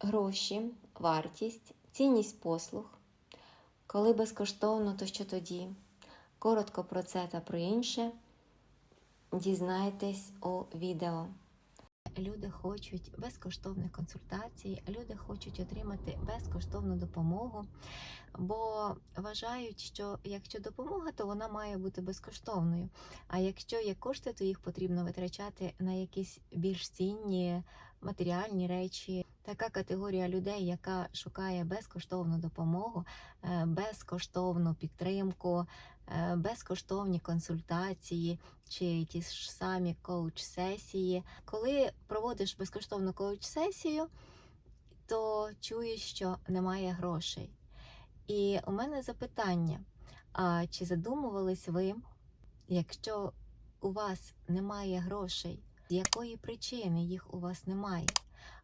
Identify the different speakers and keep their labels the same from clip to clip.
Speaker 1: гроші, вартість, цінність послуг. Коли безкоштовно, то що тоді? Коротко про це та про інше дізнайтесь у відео. Люди хочуть безкоштовних консультацій, люди хочуть отримати безкоштовну допомогу, бо вважають, що якщо допомога, то вона має бути безкоштовною. А якщо є кошти, то їх потрібно витрачати на якісь більш цінні матеріальні речі. Така категорія людей, яка шукає безкоштовну допомогу, е, безкоштовну підтримку, е, безкоштовні консультації чи ті ж самі коуч-сесії. Коли проводиш безкоштовну коуч-сесію, то чуєш, що немає грошей. І у мене запитання: а чи задумувались ви, якщо у вас немає грошей, з якої причини їх у вас немає?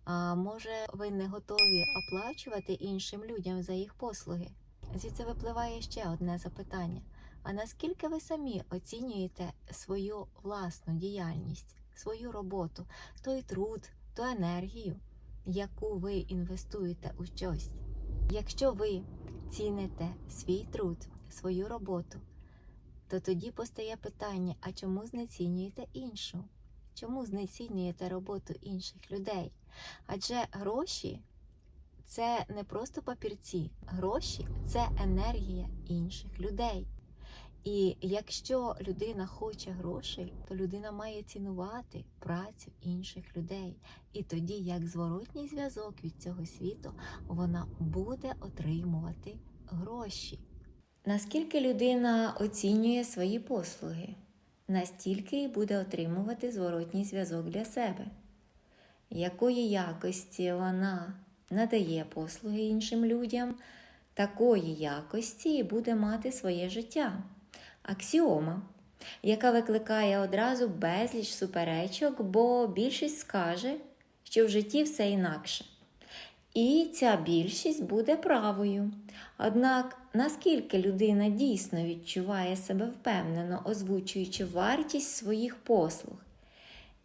Speaker 1: А може, ви не готові оплачувати іншим людям за їх послуги? Звідси випливає ще одне запитання: а наскільки ви самі оцінюєте свою власну діяльність, свою роботу, той труд, ту енергію, яку ви інвестуєте у щось? Якщо ви ціните свій труд, свою роботу, то тоді постає питання: а чому знецінюєте іншу? Чому знецінюєте роботу інших людей? Адже гроші це не просто папірці, гроші це енергія інших людей. І якщо людина хоче грошей, то людина має цінувати працю інших людей. І тоді, як зворотній зв'язок від цього світу, вона буде отримувати гроші. Наскільки людина оцінює свої послуги, настільки і буде отримувати зворотній зв'язок для себе. Якої якості вона надає послуги іншим людям, такої якості і буде мати своє життя. Аксіома, яка викликає одразу безліч суперечок, бо більшість скаже, що в житті все інакше. І ця більшість буде правою. Однак, наскільки людина дійсно відчуває себе впевнено, озвучуючи вартість своїх послуг,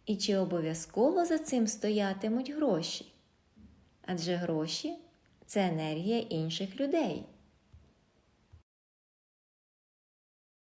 Speaker 1: і чи обов'язково за цим стоятимуть гроші? Адже гроші це енергія інших людей.